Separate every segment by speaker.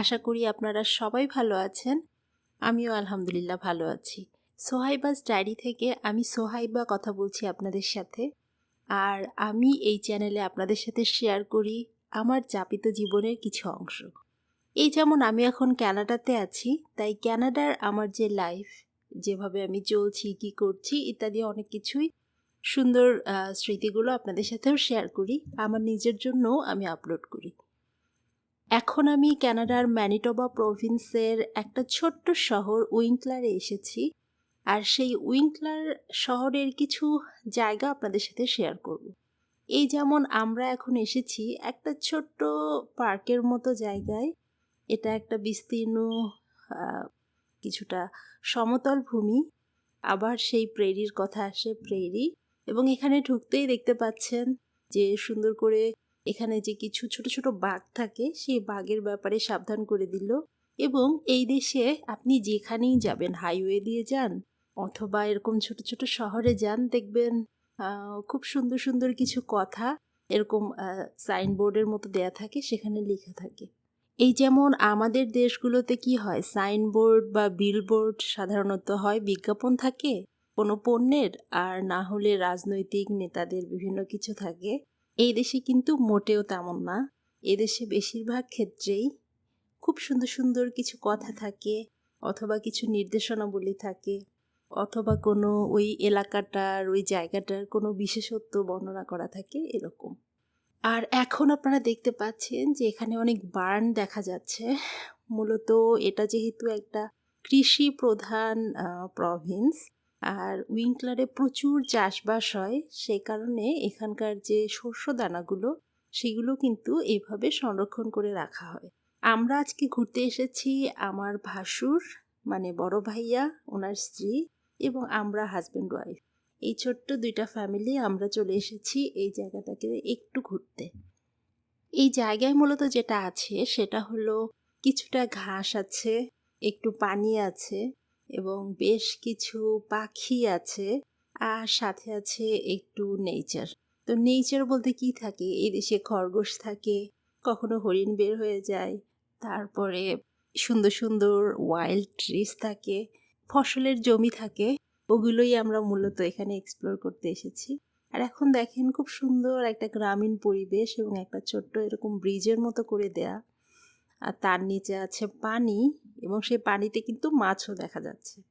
Speaker 1: আশা করি আপনারা সবাই ভালো আছেন। আমিও আলহামদুলিল্লাহ ভালো আছি। সোহাইবাস ডায়েরি থেকে আমি সোহাইবা কথা বলছি আপনাদের সাথে। আর আমি এই চ্যানেলে আপনাদের সাথে শেয়ার করি আমার যাপিত জীবনের কিছু অংশ। এই যেমন আমি এখন ক্যানাডাতে আছি, তাই ক্যানাডার আমার যে লাইফ, যেভাবে আমি চলছি, কি করছি, ইত্যাদি অনেক কিছুই সুন্দর স্মৃতিগুলো আপনাদের সাথেও শেয়ার করি। আমার নিজের জন্যও আমি আপলোড করি। এখন আমি ক্যানাডার ম্যানিটোবা প্রভিন্সের একটা ছোট্ট শহর উইঙ্কলারে এসেছি আর সেই উইঙ্কলার শহরের কিছু জায়গা আপনাদের সাথে শেয়ার করব। এই যেমন আমরা এখন এসেছি একটা ছোট্ট পার্কের মতো জায়গায়। এটা একটা বিস্তীর্ণ কিছুটা সমতল ভূমি। আবার সেই প্রেরির কথা আসে প্রেরি। এবং এখানে ঢুকতেই দেখতে পাচ্ছেন যে সুন্দর করে এখানে যে কিছু ছোট ছোট বাঘ থাকে, সেই বাঘের ব্যাপারে সাবধান করে দিল এবং এই দেশে আপনি যেখানেই যাবেন হাইওয়ে দিয়ে যান অথবা এরকম ছোট ছোট শহরে যান, দেখবেন খুব সুন্দর সুন্দর কিছু কথা এরকম সাইনবোর্ডের মতো দেয়া থাকে, সেখানে লেখা থাকে। এই যেমন আমাদের দেশগুলোতে কি হয় সাইনবোর্ড বা বিলবোর্ড সাধারণত হয় বিজ্ঞাপন থাকে, কোনো পণ্যের, আর না হলে রাজনৈতিক নেতাদের বিভিন্ন কিছু থাকে। এই দেশে কিন্তু মোটেও তেমন না। এদেশে বেশিরভাগ ক্ষেত্রেই খুব সুন্দর সুন্দর কিছু কথা থাকে অথবা কিছু নির্দেশনাবলী থাকে অথবা কোনো ওই এলাকাটার, ওই জায়গাটার কোনো বিশেষত্ব বর্ণনা করা থাকে এরকম। আর এখন আপনারা দেখতে পাচ্ছেন যে এখানে অনেক বার্ন দেখা যাচ্ছে। মূলত এটা যেহেতু একটা কৃষি প্রধান প্রভিন্স আর উইঙ্কলারে প্রচুর চাষবাস হয়, সেই কারণে এখানকার যে শস্য দানাগুলো, সেগুলো কিন্তু এইভাবে সংরক্ষণ করে রাখা হয়। আমরা আজকে ঘুরতে এসেছি আমার ভাসুর মানে বড় ভাইয়া, ওনার স্ত্রী এবং আমরা হাজব্যান্ড ওয়াইফ এই ছোট্ট দুইটা ফ্যামিলি আমরা চলে এসেছি এই জায়গাটাকে একটু ঘুরতে। এই জায়গায় মূলত যেটা আছে, সেটা হলো কিছুটা ঘাস আছে, একটু পানি আছে এবং বেশ কিছু পাখি আছে আর সাথে আছে একটু নেচার তো নেচার বলতে কি থাকে? এই দেশে খরগোশ থাকে, কখনো হরিণ বের হয়ে যায়, তারপরে সুন্দর সুন্দর ওয়াইল্ড ট্রিস থাকে, ফসলের জমি থাকে, ওগুলোই আমরা মূলত এখানে এক্সপ্লোর করতে এসেছি। আর এখন দেখেন খুব সুন্দর একটা গ্রামীণ পরিবেশ এবং একটা ছোট্ট এরকম ব্রিজের মতো করে দেয়া। আর তার নিচে আছে পানি এবং সেই পানিতে কিন্তু মাছও দেখা যাচ্ছে।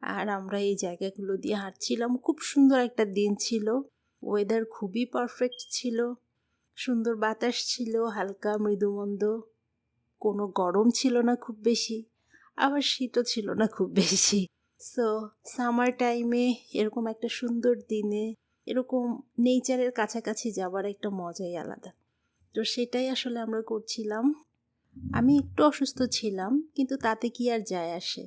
Speaker 1: আর আমরা এই জায়গাগুলো দিয়ে হাঁটছিলাম। খুব সুন্দর একটা দিন ছিল। ওয়েদার খুবই পারফেক্ট ছিল। সুন্দর বাতাস ছিল, হালকা মৃদুমন্দ। কোনো গরম ছিল না খুব বেশি, আবার শীতও ছিল না খুব বেশি। সো সামার টাইমে এরকম একটা সুন্দর দিনে এরকম নেচারের কাছাকাছি যাবার একটা মজাই আলাদা। তো সেটাই আসলে আমরা করছিলাম। আমি একটু অসুস্থ ছিলাম, কিন্তু তাতে কি আর যায় আসে?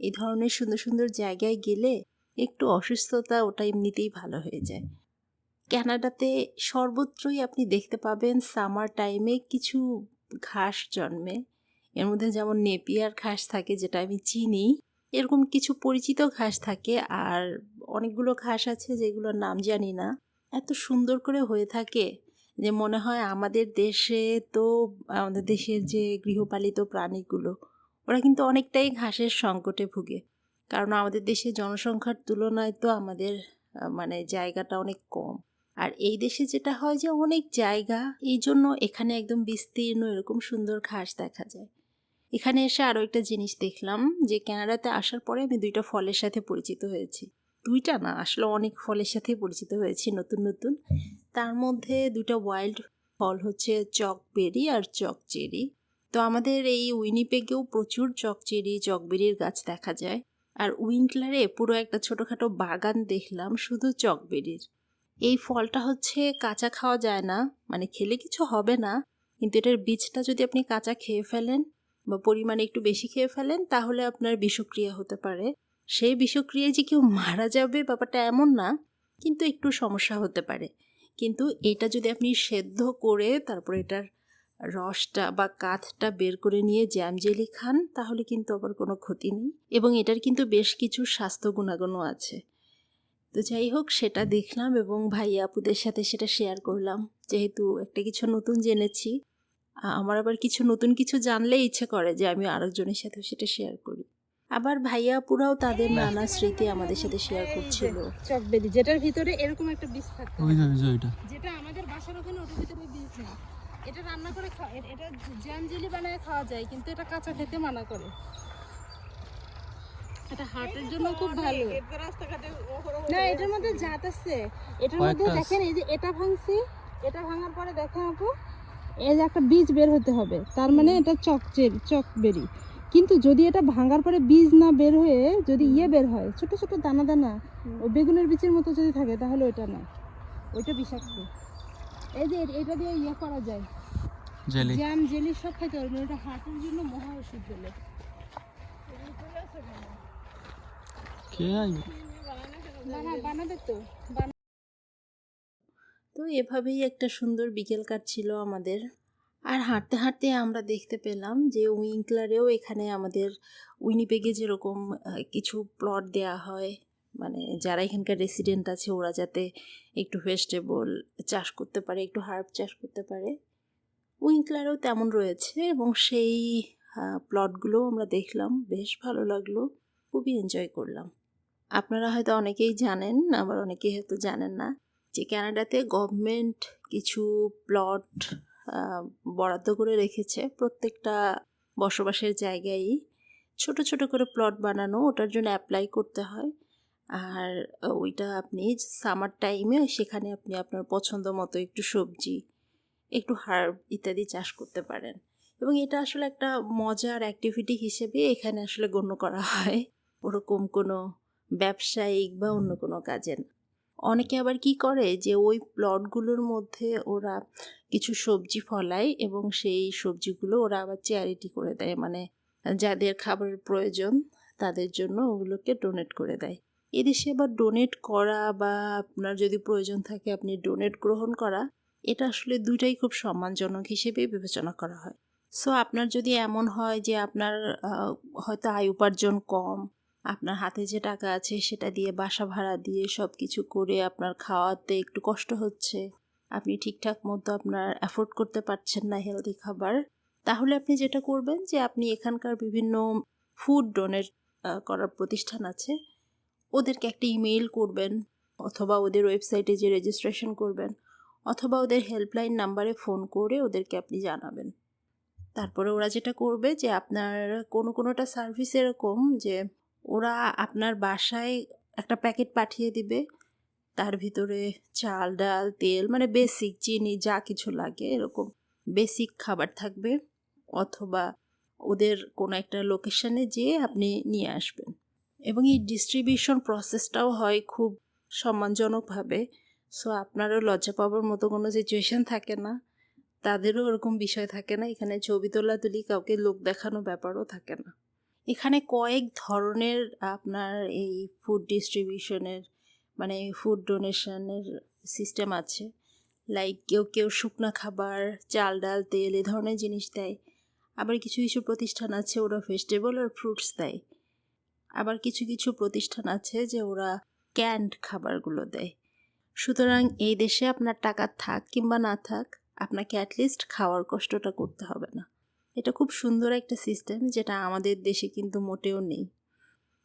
Speaker 1: এই ধরনের সুন্দর সুন্দর জায়গায় গেলে একটু অসুস্থতা ওটা এমনিতেই ভালো হয়ে যায়। ক্যানাডাতে সর্বত্রই আপনি দেখতে পাবেন সামার টাইমে কিছু ঘাস জন্মে। এর মধ্যে যেমন নেপিয়ার ঘাস থাকে, যেটা আমি চিনি, এরকম কিছু পরিচিত ঘাস থাকে। আর অনেকগুলো ঘাস আছে যেগুলোর নাম জানি না। এত সুন্দর করে হয়ে থাকে। যে মনে হয় আমাদের দেশে তো, আমাদের দেশের যে গৃহপালিত প্রাণীগুলো, ওরা কিন্তু অনেকটাই ঘাসের সংকটে ভুগে। কারণ আমাদের দেশে জনসংখ্যার তুলনায় তো আমাদের মানে জায়গাটা অনেক কম। আর এই দেশে যেটা হয় যে অনেক জায়গা, এই জন্য এখানে একদম বিস্তীর্ণ এরকম সুন্দর ঘাস দেখা যায়। এখানে এসে আরও একটা জিনিস দেখলাম যে কানাডাতে আসার পরে আমি দুইটা ফলের সাথে পরিচিত হয়েছি। দুইটা না, আসলে অনেক ফলের সাথে পরিচিত হয়েছি নতুন নতুন। তার মধ্যে দুটো ওয়াইল্ড ফল হচ্ছে চকবেরি আর চকচেরি তো আমাদের এই উইনিপেগেও প্রচুর চকচেরি চকবেরির গাছ দেখা যায়। আর উইন্টলারে পুরো একটা ছোটোখাটো বাগান দেখলাম শুধু চকবেরির এই ফলটা হচ্ছে কাঁচা খাওয়া যায় না মানে খেলে কিছু হবে না, কিন্তু এটার বীজটা যদি আপনি কাঁচা খেয়ে ফেলেন বা পরিমাণে একটু বেশি খেয়ে ফেলেন, তাহলে আপনার বিষক্রিয়া হতে পারে। সেই বিষক্রিয়ায় যে কেউ মারা যাবে ব্যাপারটা এমন না, কিন্তু একটু সমস্যা হতে পারে। কিন্তু এটা যদি আপনি সেদ্ধ করে তারপর এটার রসটা বা কাঠটা বের করে নিয়ে জ্যাম জেলি খান, তাহলে কিন্তু আবার কোনো ক্ষতি নেই। এবং এটার কিন্তু বেশ কিছু স্বাস্থ্য গুণাগুণও আছে। তো যাই হোক, সেটা দেখলাম এবং ভাই আপুদের সাথে সেটা শেয়ার করলাম। যেহেতু একটা কিছু নতুন জেনেছি আমার আবার কিছু নতুন কিছু জানলে ইচ্ছে করে যে আমি আরেকজনের সাথেও সেটা শেয়ার করি। আবার ভাইয়া পুরাও তাদের নানা স্মৃতি আমাদের সাথে শেয়ার করছিল।
Speaker 2: চকবেরি যেটার ভিতরে এরকম একটা বীজ থাকে
Speaker 3: ওই যে ওই যে ওইটা।
Speaker 2: যেটা আমাদের বাসার ওখানে ওটার ভিতরে বীজ নেই। এটা রান্না করে এটা জ্যাম জেলি বানায় খাওয়া যায় কিন্তু এটা কাঁচা খেতে মানা করে। এটা হার্টের জন্য খুব ভালো। না এটার মধ্যে জাত আছে। এটার মধ্যে দেখেন এই যে এটা ভাঙছি এটা ভাঙার পরে দেখেন আপু এই যে একটা বীজ বের হতে হবে। তার মানে এটা চকচের চকবেরি কিন্তু যদি এটা ভাঙার পরে বীজ না বের হয়ে যদি ইয়ে বের হয় ছোট ছোট দানা দানা ও বেগুনের বীজের মতো যদি থাকে তাহলে ওইটা না। ওইটা বিষাক্ত। এই যে এটা দিয়ে ইয়ে করা যায়।
Speaker 3: জেলি।
Speaker 2: জ্যাম জেলি সব খাইতে পারবেন ওটা হার্টের জন্য মহা ওষুধ বলে।
Speaker 3: কে আইবে
Speaker 2: বানা বানাবে তো।
Speaker 1: তো এভাবেই একটা সুন্দর বিকেল কাটছিল আমাদের। আর হাঁটতে হাঁটতে আমরা দেখতে পেলাম যে উইংক্লারেও এখানে আমাদের উইনিপেগে যেরকম কিছু প্লট দেয়া হয়। মানে যারা এখানকার রেসিডেন্ট আছে ওরা যাতে একটু ভেজিটেবল চাষ করতে পারে, একটু হার্ব চাষ করতে পারে। উইংক্লারেও তেমন রয়েছে এবং সেই প্লটগুলোও আমরা দেখলাম, বেশ ভালো লাগল, খুবই এনজয় করলাম। আপনারা হয়তো অনেকেই জানেন, আবার অনেকেই হয়তো জানেন না যে কানাডাতে গভর্নমেন্ট কিছু প্লট বরাদ্দ করে রেখেছে প্রত্যেকটা বসবাসের জায়গায় ছোট ছোট করে প্লট বানানো, ওটার জন্য অ্যাপ্লাই করতে হয়। আর ওইটা আপনি সামার টাইমে সেখানে আপনি আপনার পছন্দ মতো একটু সবজি, একটু হার্ব ইত্যাদি চাষ করতে পারেন। এবং এটা আসলে একটা মজার অ্যাক্টিভিটি হিসেবে এখানে আসলে গণ্য করা হয়। ওরকম কোনো ব্যবসায়িক বা অন্য কোনো কাজে না। অনেকে আবার কি করে যে, ওই প্লটগুলোর মধ্যে ওরা কিছু সবজি ফলায় এবং সেই সবজিগুলো ওরা আবার চ্যারিটি করে দেয়। মানে যাদের খাবারের প্রয়োজন তাদের জন্য ওগুলোকে ডোনেট করে দেয়। এদেশে আবার ডোনেট করা বা আপনার যদি প্রয়োজন থাকে আপনি ডোনেট গ্রহণ করা, এটা আসলে দুইটাই খুব সম্মানজনক হিসেবে বিবেচনা করা হয়। সো আপনার যদি এমন হয় যে, আপনার হয়তো আয় উপার্জন কম আপনার হাতে যে টাকা আছে সেটা দিয়ে বাসা ভাড়া দিয়ে সব কিছু করে আপনার খাওয়াতে একটু কষ্ট হচ্ছে। আপনি ঠিকঠাক মতো আপনার অ্যাফোর্ড করতে পারছেন না হেলদি খাবার। তাহলে আপনি যেটা করবেন যে আপনি এখানকার বিভিন্ন ফুড ডোনেট করার প্রতিষ্ঠান আছে। ওদেরকে একটা ইমেইল করবেন অথবা ওদের ওয়েবসাইটে যে রেজিস্ট্রেশন করবেন অথবা ওদের হেল্পলাইন নাম্বারে ফোন করে ওদেরকে আপনি জানাবেন। তারপরে ওরা যেটা করবে যে আপনার কোনো কোনোটা সার্ভিস এরকম যে ওরা আপনার বাসায় একটা প্যাকেট পাঠিয়ে দিবে। তার ভিতরে চাল, ডাল, তেল মানে বেসিক চিনি যা কিছু লাগে, এরকম বেসিক খাবার থাকবে। অথবা ওদের কোনো একটা লোকেশানে যেয়ে আপনি নিয়ে আসবেন। এবং এই ডিস্ট্রিবিউশন প্রসেসটাও হয় খুব সম্মানজনকভাবে। সো আপনারও লজ্জা পাওয়ার মতো কোনো সিচুয়েশান থাকে না। তাদেরও ওরকম বিষয় থাকে না। এখানে ছবি তোলা তুলি, কাউকে লোক দেখানো ব্যাপারও থাকে না। এখানে কয়েক ধরনের আপনার এই ফুড ডিস্ট্রিবিউশনের মানে ফুড ডোনেশনের সিস্টেম আছে। লাইক কেউ কেউ শুকনা খাবার, চাল, ডাল, তেল এ ধরনের জিনিস দেয়। আবার কিছু কিছু প্রতিষ্ঠান আছে ওরা ভেজিটেবল আর ফ্রুটস দেয়। আবার কিছু কিছু প্রতিষ্ঠান আছে যে ওরা ক্যান্ড খাবারগুলো দেয়। সুতরাং এই দেশে আপনার টাকা থাক কিংবা না থাক, আপনাকে অ্যাটলিস্ট খাওয়ার কষ্টটা করতে হবে না। এটা খুব সুন্দর একটা সিস্টেম যেটা আমাদের দেশে কিন্তু মোটেও নেই।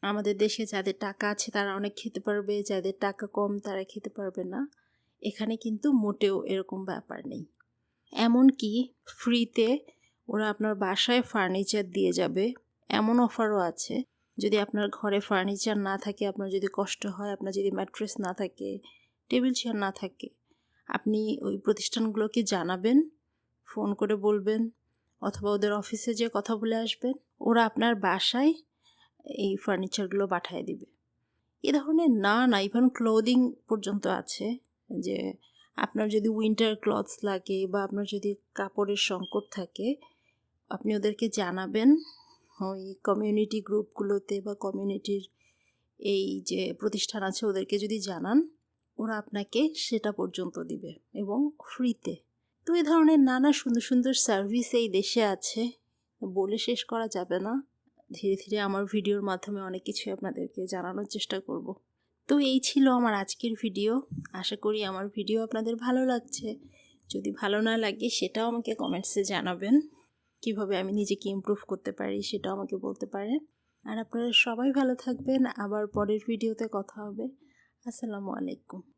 Speaker 1: আমাদের দেশে যাদের টাকা আছে তারা অনেক খেতে পারবে, যাদের টাকা কম তারা খেতে পারবে না। এখানে কিন্তু মোটেও এরকম ব্যাপার নেই। এমনকি ফ্রিতে ওরা আপনার বাসায় ফার্নিচার দিয়ে যাবে। এমন অফারও আছে। যদি আপনার ঘরে ফার্নিচার না থাকে, আপনার যদি কষ্ট হয়, আপনার যদি ম্যাট্রেস না থাকে টেবিল চেয়ার না থাকে, আপনি ওই প্রতিষ্ঠানগুলোকে জানাবেন ফোন করে বলবেন। অথবা ওদের অফিসে যে কথা বলে আসবেন, ওরা আপনার বাসায় এই ফার্নিচারগুলো পাঠিয়ে দিবে। এ ধরনের না না ইভেন ক্লোদিং পর্যন্ত আছে যে আপনার যদি উইন্টার ক্লথস লাগে বা আপনার যদি কাপড়ের সংকট থাকে, আপনি ওদেরকে জানাবেন। ওই কমিউনিটি গ্রুপগুলোতে বা কমিউনিটির এই যে প্রতিষ্ঠান আছে, ওদেরকে যদি জানান, ওরা আপনাকে সেটা পর্যন্ত দিবে এবং ফ্রিতে তো এই ধরনের নানা সুন্দর সুন্দর সার্ভিস এই দেশে আছে। বলে শেষ করা যাবে না। ধীরে ধীরে আমার ভিডিওর মাধ্যমে অনেক কিছু আপনাদেরকে জানানোর চেষ্টা করব। তো এই ছিল আমার আজকের ভিডিও আশা করি আমার ভিডিও আপনাদের ভালো লাগছে। যদি ভালো না লাগে, সেটাও আমাকে কমেন্টসে জানাবেন। কীভাবে আমি নিজেকে ইমপ্রুভ করতে পারি, সেটাও আমাকে বলতে পারেন। আর আপনারা সবাই ভালো থাকবেন। আবার পরের ভিডিওতে কথা হবে। আসসালামু আলাইকুম।